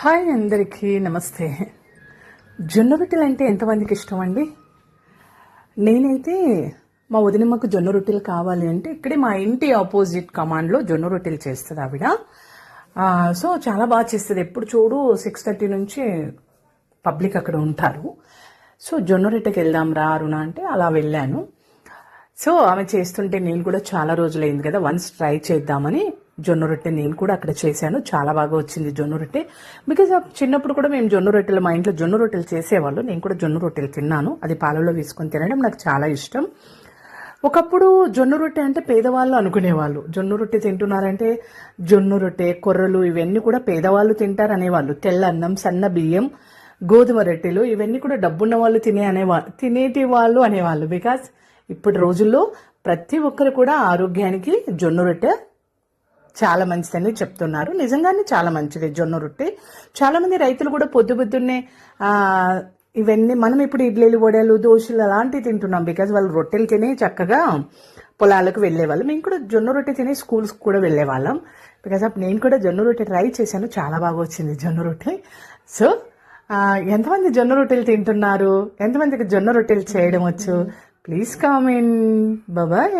Hi అందరికీ నమస్తే. జొన్న రొట్టెలు అంటే ఎంతమందికి ఇష్టం అండి నేనైతే మా వదినమ్మకు జొన్న రొట్టెలు కావాలి అంటే ఇక్కడే మా ఇంటి ఆపోజిట్ కమాండ్లో జొన్న రొట్టెలు చేస్తుంది ఆవిడ. సో చాలా బాగా చేస్తుంది. ఎప్పుడు చూడు సిక్స్ థర్టీ నుంచి పబ్లిక్ అక్కడ ఉంటారు. సో జొన్న రొట్టెకి వెళ్దాం రా అరుణ అంటే అలా వెళ్ళాను. సో ఆమె చేస్తుంటే నేను కూడా చాలా రోజులైంది కదా వన్స్ ట్రై చేద్దామని. జొన్న రొట్టె నేను కూడా అక్కడ చేశాను. చాలా బాగా వచ్చింది జొన్న రొట్టె. బికాజ్ చిన్నప్పుడు కూడా మేము జొన్న రొట్టెలు మా ఇంట్లో జొన్న రొట్టెలు చేసేవాళ్ళు. నేను కూడా జొన్న రొట్టెలు తిన్నాను. అది పాలలో వేసుకొని తినడం నాకు చాలా ఇష్టం. ఒకప్పుడు జొన్న రొట్టె అంటే పేదవాళ్ళు అనుకునేవాళ్ళు. జొన్న రొట్టె తింటున్నారంటే జొన్న రొట్టె కొర్రలు ఇవన్నీ కూడా పేదవాళ్ళు తింటారు అనేవాళ్ళు. తెల్ల అన్నం సన్న బియ్యం గోధుమ రొట్టెలు ఇవన్నీ కూడా డబ్బున్న వాళ్ళు తినే అనేవాళ్ళు తినేటి వాళ్ళు అనేవాళ్ళు. బికాస్ ఇప్పటి రోజుల్లో ప్రతి ఒక్కరు కూడా ఆరోగ్యానికి జొన్న రొట్టె చాలా మంచిదని చెప్తున్నారు. నిజంగానే చాలా మంచిది జొన్న రొట్టె. చాలామంది రైతులు కూడా పొద్దు పొద్దున్నే ఇవన్నీ మనం ఇప్పుడు ఇడ్లీలు వడలు దోశలు అలాంటివి తింటున్నాం. బికాజ్ వాళ్ళు రొట్టెలు తినే చక్కగా పొలాలకు వెళ్ళేవాళ్ళు. మేము కూడా జొన్న రొట్టె తినే స్కూల్స్కి కూడా వెళ్ళేవాళ్ళం. బికాజ్ అప్పుడు నేను కూడా జొన్న రొట్టె ట్రై చేశాను. చాలా బాగా వచ్చింది జొన్న రొట్టె. సో ఎంతమంది జొన్న రొట్టెలు తింటున్నారు? ఎంతమందికి జొన్న రొట్టెలు చేయడం వచ్చు? Please comment bye